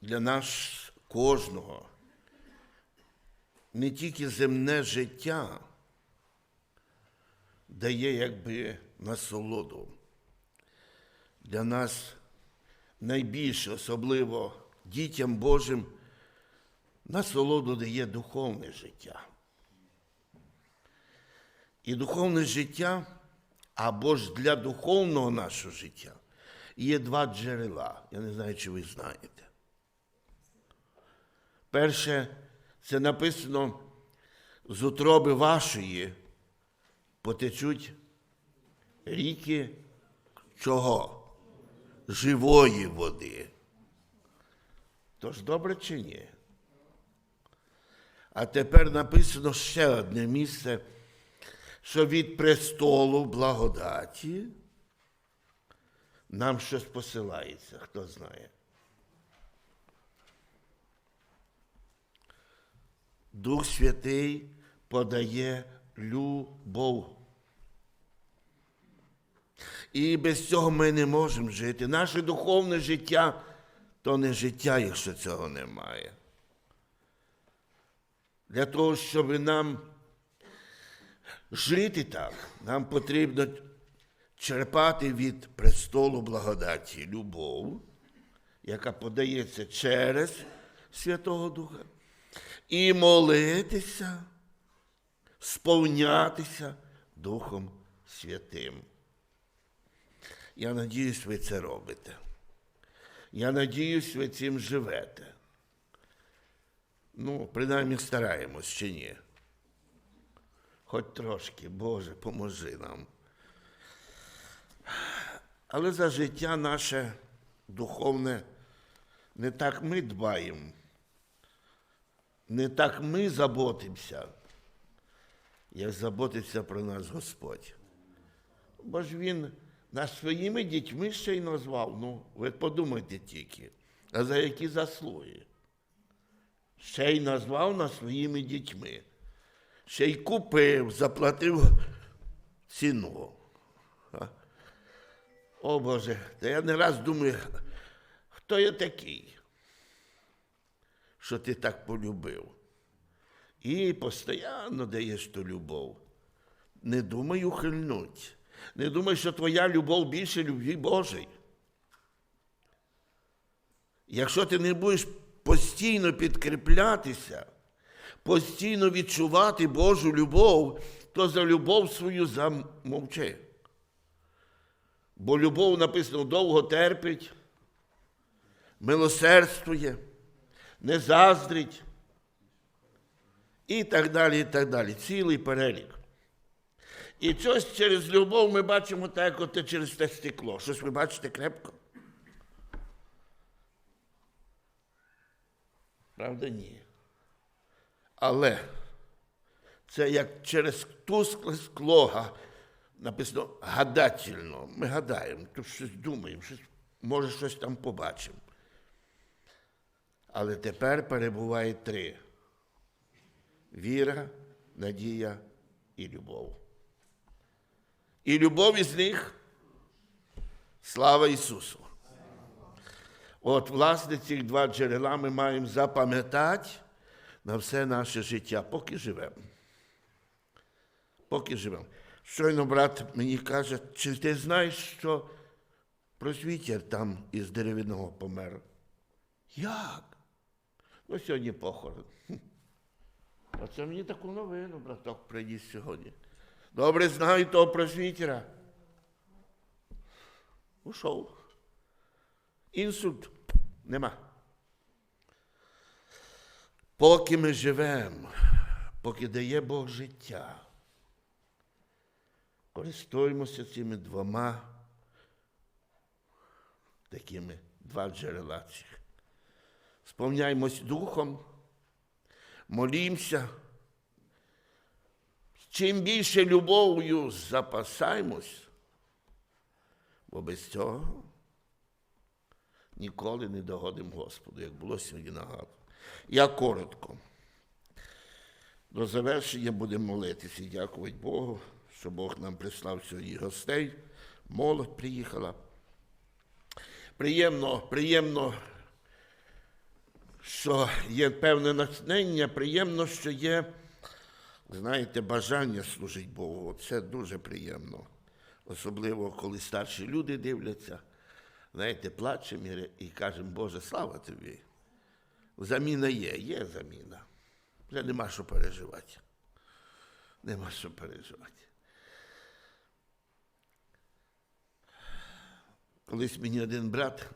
для нас кожного не тільки земне життя дає якби насолоду. Для нас найбільше, особливо дітям Божим, насолоду дає духовне життя. І духовне життя, або ж для духовного нашого життя, є два джерела. Я не знаю, чи ви знаєте. Перше, це написано з утроби вашої потечуть ріки чого? Живої води. Тож добре чи ні? А тепер написано ще одне місце, що від престолу благодаті нам щось посилається, хто знає. Дух Святий подає любов. І без цього ми не можемо жити. Наше духовне життя то не життя, якщо цього немає. Для того, щоб нам жити так, нам потрібно черпати від престолу благодаті любов, яка подається через Святого Духа, і молитися, сповнятися Духом Святим. Я надіюсь, ви це робите. Я надіюсь, ви цим живете. Ну, принаймні стараємось чи ні. Хоч трошки, Боже, поможи нам. Але за життя наше духовне не так ми дбаємо, не так ми заботимося, як заботиться про нас Господь. Бо ж Він нас своїми дітьми ще й назвав. Ну, ви подумайте тільки, а за які заслуги? Ще й назвав нас своїми дітьми. Ще й купив, заплатив ціну. О Боже, та я не раз думаю, хто я такий, що ти так полюбив. І постійно даєш ту любов. Не думай ухильнуть. Не думай, що твоя любов більше любві Божої. Якщо ти не будеш постійно підкріплятися, постійно відчувати Божу любов, то за любов свою замовчи. Бо любов написано довго терпить, милосердствує, не заздрить і так далі, і так далі. Цілий перелік. І щось через любов ми бачимо так, як от через те стекло. Щось ви бачите крепко? Правда, ні. Але це як через тускле скло написано гадательно. Ми гадаємо, тут щось думаємо, щось, може щось там побачимо. Але тепер перебуває три: віра, надія і любов. І любов із них слава Ісусу. От, власне, ці два джерела ми маємо запам'ятати на все наше життя, поки живемо. Поки живемо. Щойно брат мені каже, чи ти знаєш, що просвітер там із дерев'яного помер? Як? Ну, сьогодні похорон. А це мені таку новину, браток, приніс сьогодні. Добре знаю того просвітера. Ушов. Інсульт нема. Поки ми живемо, поки дає Бог життя, користуємося цими двома такими два джерела цих. Сповняємось духом, молімося. Чим більше любов'ю запасаємось, бо без цього ніколи не догодимо Господу, як було сьогодні нагадано. Я коротко. До завершення будемо молитися і дякувати Богу, що Бог нам прислав сьогодні гостей. Молодь приїхала. Приємно, приємно що є певне натхнення, приємно, що є, знаєте, бажання служити Богу. Це дуже приємно. Особливо, коли старші люди дивляться, знаєте, плачемо і- кажемо, Боже, слава тобі. Заміна є, є заміна. Вже нема що переживати. Нема що переживати. Колись мені один брат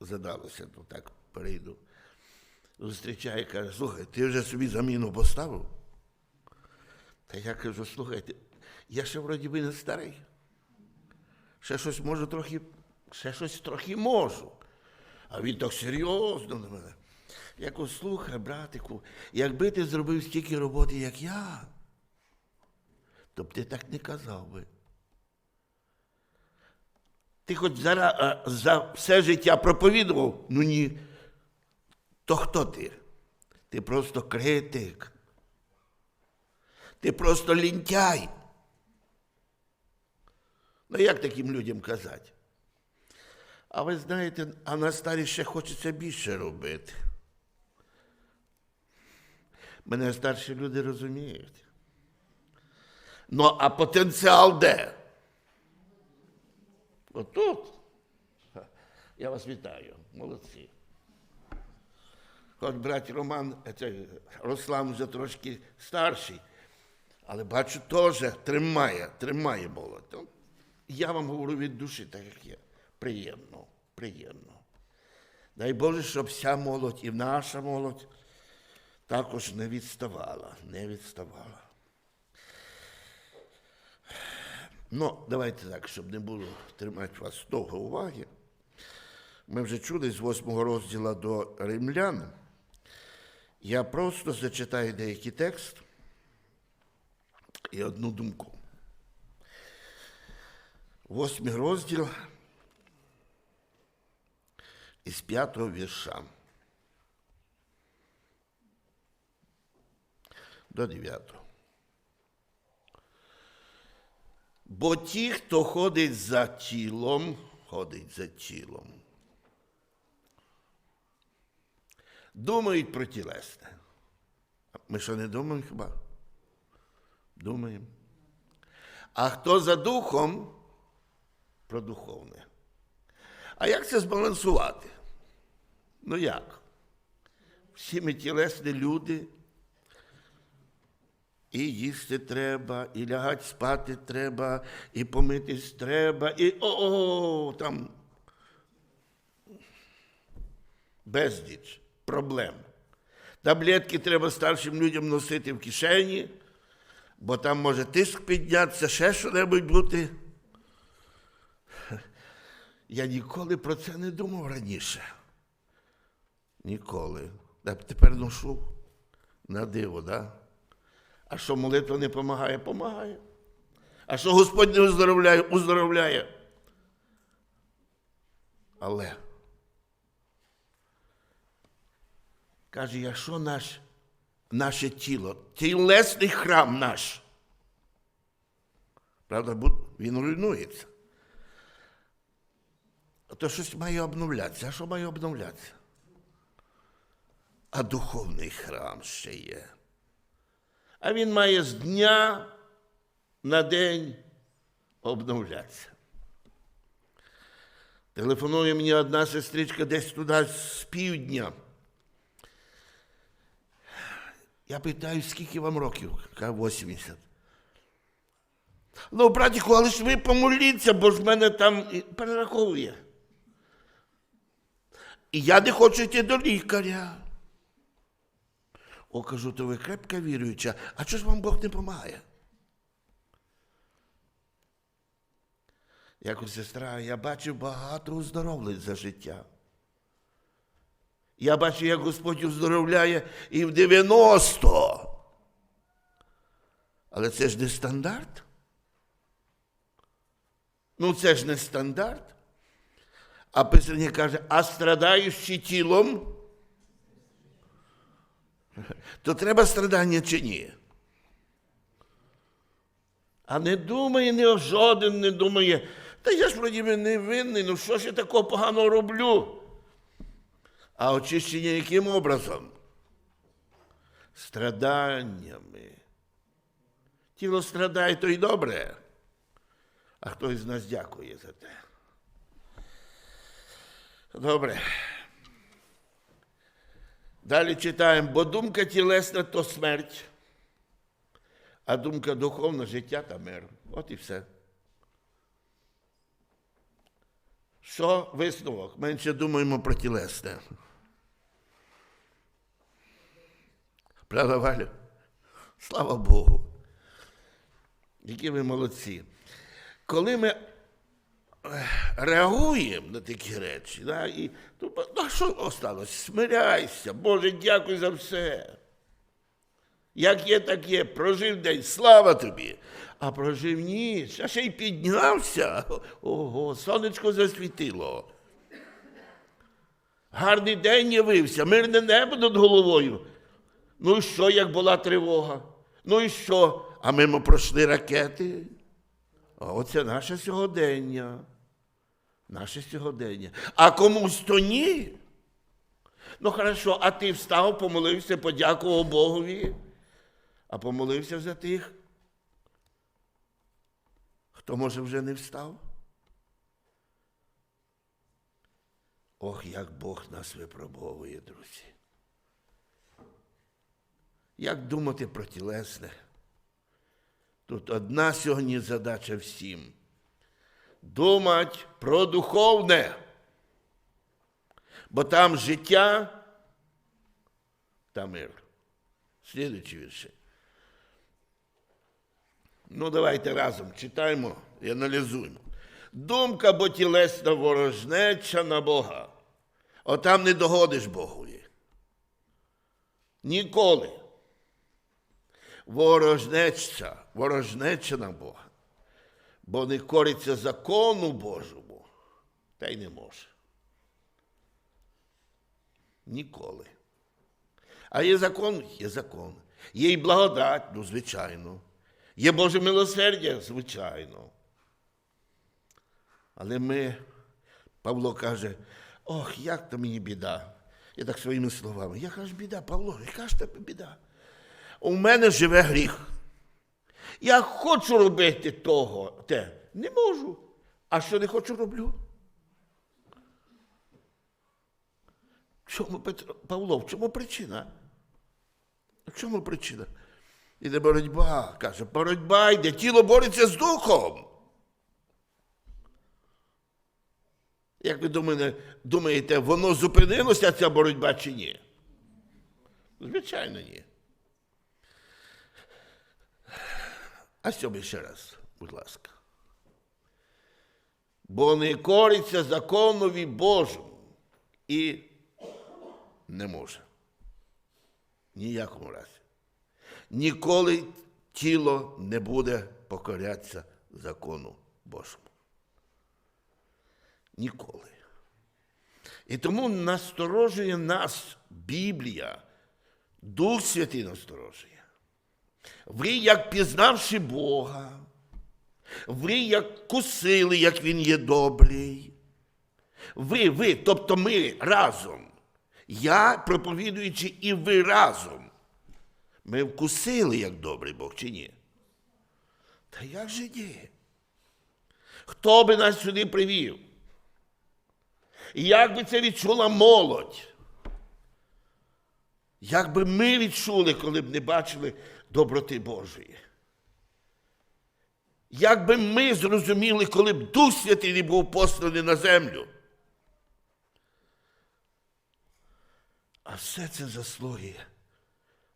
задалося, то так перейду, зустрічає, каже, слухай, ти вже собі заміну поставив? Та я кажу, слухайте, я ще вроді би не старий. Ще щось можу трохи, ще щось трохи можу. А він так серйозно на мене. Я кажу, слухай, братику, якби ти зробив стільки роботи, як я, то б ти так не казав би. Ти хоч зараз за все життя проповідував, ну ні. То хто ти? Ти просто критик. Ти просто лінтяй. Ну як таким людям казати? А ви знаєте, а на старі ще хочеться більше робити. Мене старші люди розуміють. Ну, а потенціал де? Отут. Я вас вітаю, молодці. Хоч брат Роман, це, Руслан вже трошки старший, але бачу, теж тримає, тримає молодь. Ну, Я вам говорю від душі, так як є. Приємно, приємно. Дай Боже, щоб вся молодь і наша молодь також не відставала, не відставала. Ну, давайте так, щоб не було тримати вас довго уваги. Ми вже чули з восьмого розділу до римлян. Я просто зачитаю деякий текст і одну думку. Восьмий розділ із п'ятого вірша до дев'ятого. Бо ті, хто ходить за тілом, ходить за тілом, думають про тілесне. Ми що не думаємо хіба? Думаємо. А хто за духом, про духовне. А як це збалансувати? Ну як? Всі ми тілесні люди, і їсти треба, і лягати спати треба, і помитись треба, і о, -о, -о там безліч проблем. Таблетки треба старшим людям носити в кишені, бо там може тиск піднятися, ще що-небудь бути. Я ніколи про це не думав раніше. Ніколи. А тепер ношу на диво, да? А що молитва не допомагає? Помагає. А що Господь не оздоровляє, оздоровляє. Але каже, якщо наш, наше тіло, тілесний храм наш, правда, він руйнується. То щось має обновлятися. А що має обновлятися? А духовний храм ще є. А він має з дня на день обновлятися. Телефонує мені одна сестричка десь туди з півдня. Я питаю, скільки вам років? Каже, 80. Ну, братіку, але ж ви помоліться, бо ж мене там перераховує. І я не хочу йти до лікаря. О, кажу, то ви крепка віруюча, а чого ж вам Бог не допомагає? Я сестра, я бачив багато оздоровлень за життя. Я бачу, як Господь оздоровляє і в 90. Але це ж не стандарт. Ну, це ж не стандарт. А Писання каже, а страдаючи тілом, то треба страдання чи ні? А не думає, не жоден не думає, та я ж вроді не винний, ну що ж я такого поганого роблю? А очищення яким образом? Страданнями. Тіло страдає, то й добре. А хтось з нас дякує за те. Добре. Далі читаємо, бо думка тілесна то смерть, а думка духовна життя та мир. От і все. Що висновок? Менше думаємо про тілесне. Правда, Валю? Слава Богу. Які ви молодці. Коли ми е, реагуємо на такі речі, да, і, то, ну, що осталось? Смиряйся, Боже, дякую за все. Як є, так є. Прожив день, слава тобі. А прожив ніч, а ще й піднявся. Ого, сонечко засвітило. Гарний день явився, мирне небо над головою. Ну і що, як була тривога? Ну і що? А мимо пройшли ракети. А оце наше сьогодення. Наше сьогодення. А комусь то ні. Ну, хорошо, а ти встав, помолився, подякував Богові, а помолився за тих, хто, може, вже не встав? Ох, як Бог нас випробовує, друзі. Як думати про тілесне? Тут одна сьогодні задача всім. Думать про духовне. Бо там життя та мир. Слідуючі вірші. Ну, давайте разом читаємо і аналізуємо. Думка, бо тілесна ворожнеча на Бога. Отам не догодиш Богові. Ніколи. Ворожнеча, ворожнеча на Бога. Бо не кориться закону Божому, та й не може. Ніколи. А є закон, є закон. Є і благодать, ну, звичайно. Є Боже милосердя, звичайно. Але ми, Павло каже, ох, як то мені біда. Я так своїми словами. Яка ж біда, Павло, яка ж тебе біда? У мене живе гріх. Я хочу робити того, те. Не можу. А що не хочу, роблю? Чому Петро, Павло, в чому причина? В чому причина? Іде боротьба, каже, боротьба йде, тіло бореться з духом. Як ви думаєте, воно зупинилося, ця боротьба чи ні? Звичайно, ні. А сьомий ще раз, будь ласка. Бо не кориться законові Божому і не може. Ніякому разі. Ніколи тіло не буде покорятися закону Божому. Ніколи. І тому насторожує нас Біблія, Дух Святий насторожує. Ви, як пізнавши Бога, ви як кусили, як Він є добрий. Ви, ви, тобто ми разом. Я проповідуючи, і ви разом. Ми вкусили, як добрий Бог, чи ні? Та як же ні? Хто би нас сюди привів? Як би це відчула молодь? Як би ми відчули, коли б не бачили доброти Божої? Як би ми зрозуміли, коли б Дух Святий не був посланий на землю? А все це заслуги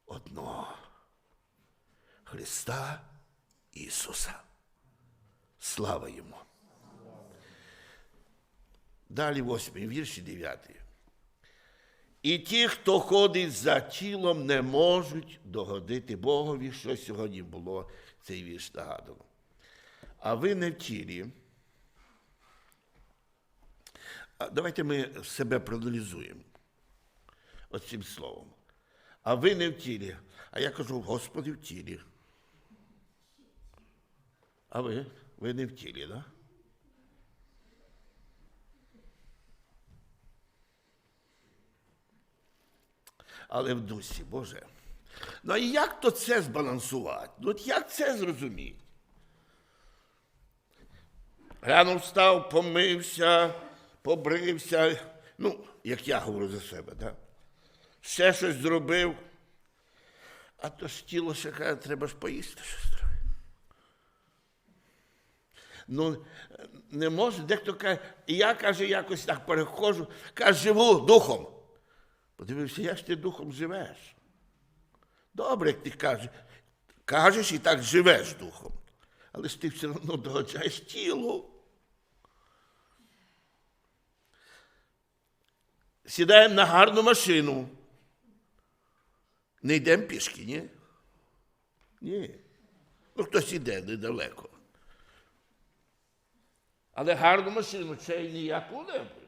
одного Христа Ісуса. Слава йому. Далі восьмий вірш і дев'ятий. І ті, хто ходить за тілом, не можуть догодити Богові, що сьогодні було цей вірш нагадано. А ви не в тілі. Давайте ми себе проаналізуємо оцим словом. А ви не в тілі. А я кажу, Господи, в тілі. А ви? Ви не в тілі, так? Да? Але в дусі, Боже. Ну і як то це збалансувати? Ну як це зрозуміти? Рано встав, помився, побрився. Ну, як я говорю за себе, да? ще щось зробив. А то ж тіло ще каже, треба ж поїсти щось. Ну, не може, дехто каже, я каже, якось так переходжу, каже, живу духом. Подивився, як ж ти духом живеш? Добре, як ти кажеш, кажеш і так живеш духом. Але ж ти все одно догоджаєш тілу. Сідаємо на гарну машину. Не йдемо пішки, ні? Ні. Ну, хтось іде недалеко. Але гарну машину це ніяку небудь.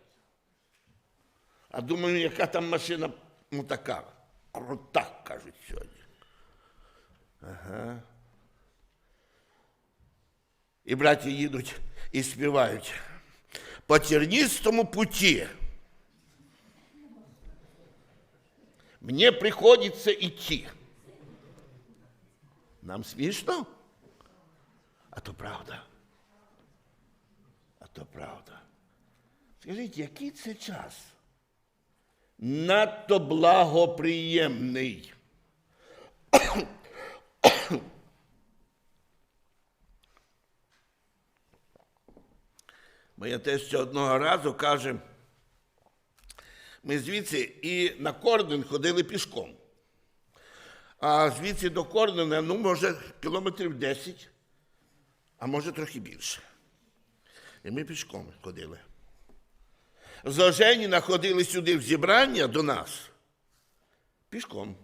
А думаю, яка там машина ну така. Крута, кажуть сьогодні. Ага. І браті їдуть і співають. По тернистому путі. Мне приходится идти. Нам смішно? А то правда. А то правда. Скажіть, який це час? Надто благоприємний. Моя теща одного разу каже, ми звідси і на Корден ходили пішком. А звідси до Кордена, ну, може, кілометрів 10, а може трохи більше. І ми пішком ходили. З Оженіна ходили сюди в зібрання до нас. Пішком.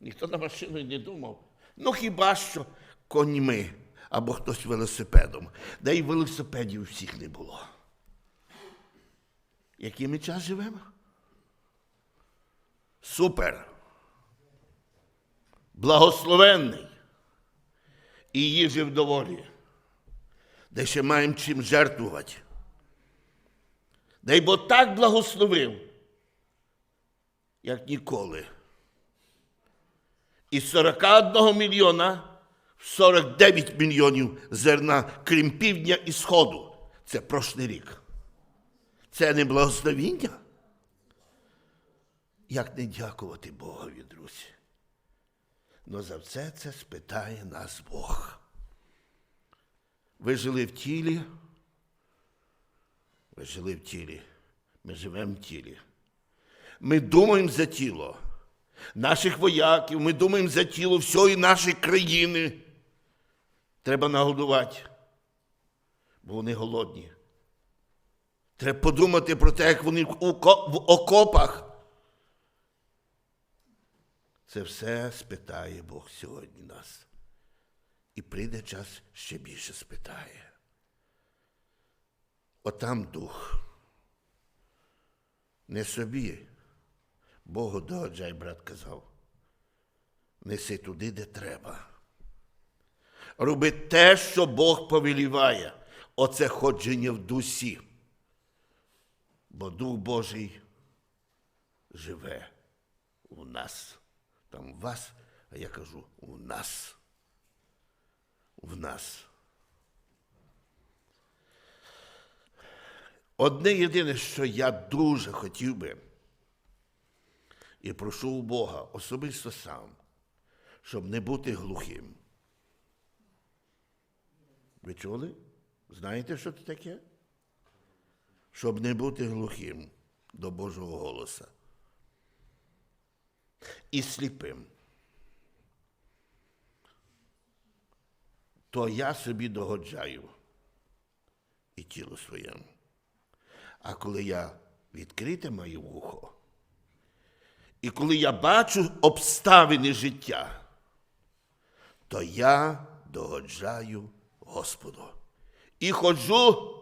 Ніхто на машину не думав. Ну хіба що коньми або хтось велосипедом. Да й велосипедів всіх не було. Який ми час живемо? Супер. Благословенний. І їжі вдоволі. Де ще маємо чим жертвувати. Дай бо так благословив, як ніколи. Із 41 мільйона в 49 мільйонів зерна, крім півдня і сходу. Це прошлий рік. Це не благословіння? Як не дякувати Богові, друзі? Но за все це спитає нас Бог. Ви жили в тілі, ви жили в тілі, ми живемо в тілі. Ми думаємо за тіло наших вояків, ми думаємо за тіло всієї нашої країни. Треба нагодувати, бо вони голодні. Треба подумати про те, як вони в окопах. Це все спитає Бог сьогодні нас. І прийде час ще більше спитає. Отам дух. Не собі. Богу догоджай, брат казав. Неси туди, де треба. Роби те, що Бог повеліває. Оце ходження в дусі. Бо Дух Божий живе у нас. Там в вас, а я кажу у нас. В нас. Одне єдине, що я дуже хотів би, і прошу у Бога особисто сам, щоб не бути глухим. Ви чули? Знаєте, що це таке? Щоб не бути глухим до Божого голоса. І сліпим. То я собі догоджаю і тілу своєму. А коли я відкрите моє вухо, і коли я бачу обставини життя, то я догоджаю Господу. І ходжу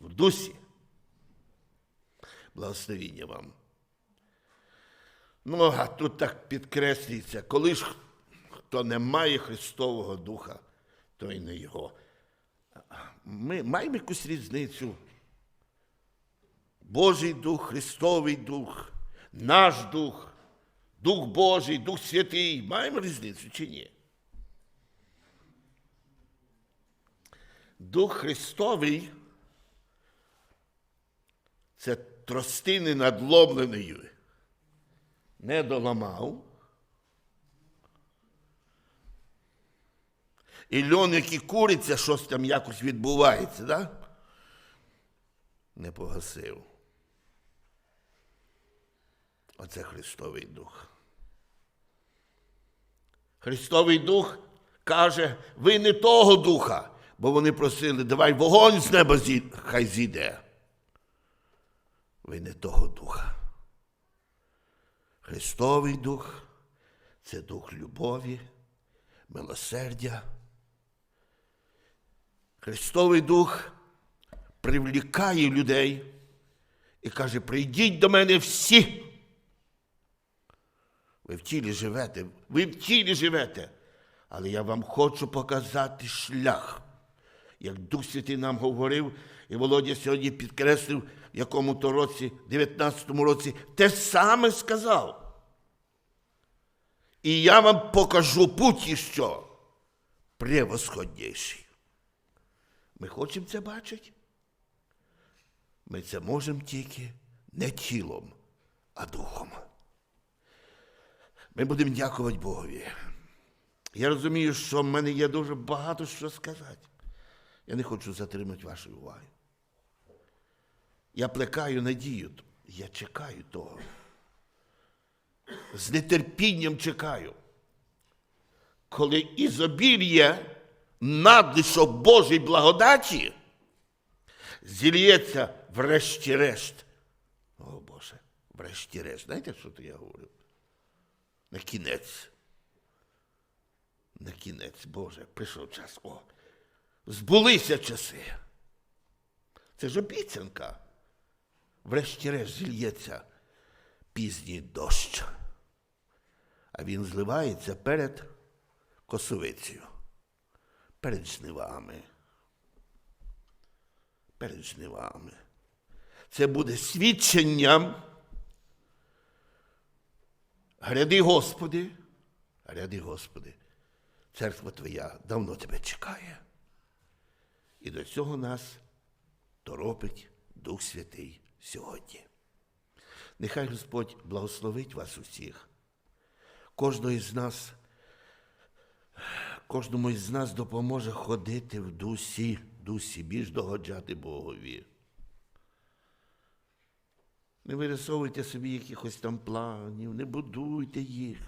в дусі. Благословіння вам. Ну, а тут так підкреслюється, коли ж хто не має Христового Духа, то й не його. Ми маємо якусь різницю. Божий Дух, Христовий Дух, наш Дух, Дух Божий, Дух Святий. Маємо різницю чи ні? Дух Христовий це тростини надломленої. Не доламав. І льон, який куриться, щось там якось відбувається, да? не погасив. Оце Христовий Дух. Христовий Дух каже, ви не того духа, бо вони просили, давай вогонь з неба зі- хай зійде. Ви не того духа. Христовий Дух це дух любові, милосердя. Христовий Дух привлікає людей і каже: прийдіть до мене всі. Ви в тілі живете, ви в тілі живете. Але я вам хочу показати шлях. Як Дух Святий нам говорив, і Володя сьогодні підкреслив, в якому то році, 19-му році, те саме сказав. І я вам покажу путь іще превосходніший. Ми хочемо це бачити? Ми це можемо тільки не тілом, а духом. Ми будемо дякувати Богові. Я розумію, що в мене є дуже багато що сказати. Я не хочу затримати вашої уваги. Я плекаю надію, я чекаю того. З нетерпінням чекаю. Коли ізобілля надлишок Божої благодаті зільється врешті-решт. О Боже, врешті-решт. Знаєте, що то я говорю? На кінець. На кінець, Боже, прийшов час. О, збулися часи. Це ж обіцянка. Врешті-решт зільється пізній дощ. А він зливається перед косовицею, перед жнивами. Перед жнивами. Це буде свідченням. Гряди, Господи, гряди, Господи, церква Твоя давно тебе чекає. І до цього нас торопить Дух Святий сьогодні. Нехай Господь благословить вас усіх. Кожного із нас, кожному із нас допоможе ходити в дусі, дусі, більш догоджати Богові. Не вирисовуйте собі якихось там планів, не будуйте їх.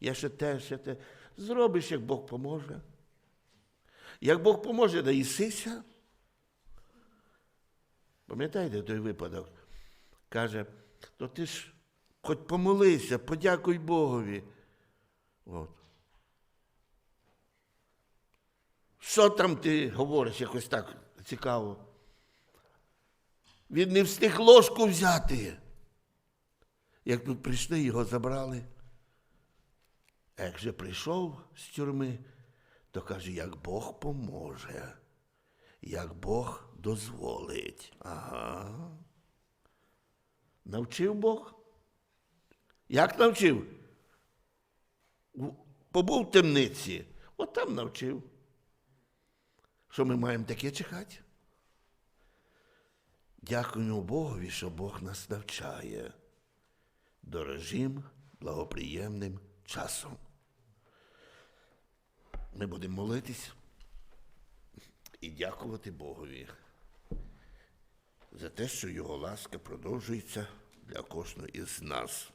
Я ще те, ще те. Зробиш, як Бог поможе. Як Бог поможе, да їсися. Пам'ятаєте той випадок? Каже, то ти ж хоч помолися, подякуй Богові. От. Що там ти говориш якось так цікаво? Він не встиг ложку взяти. Як тут прийшли, його забрали. Як же прийшов з тюрми, то каже, як Бог поможе, як Бог дозволить. Ага. Навчив Бог? Як навчив? Побув в темниці, от там навчив. Що ми маємо таке чекати? Дякуємо Богові, що Бог нас навчає дорожим, благоприємним часом. Ми будемо молитись і дякувати Богові за те, що Його ласка продовжується для кожного із нас.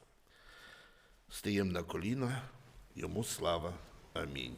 Стаємо на коліна, йому слава. Амінь.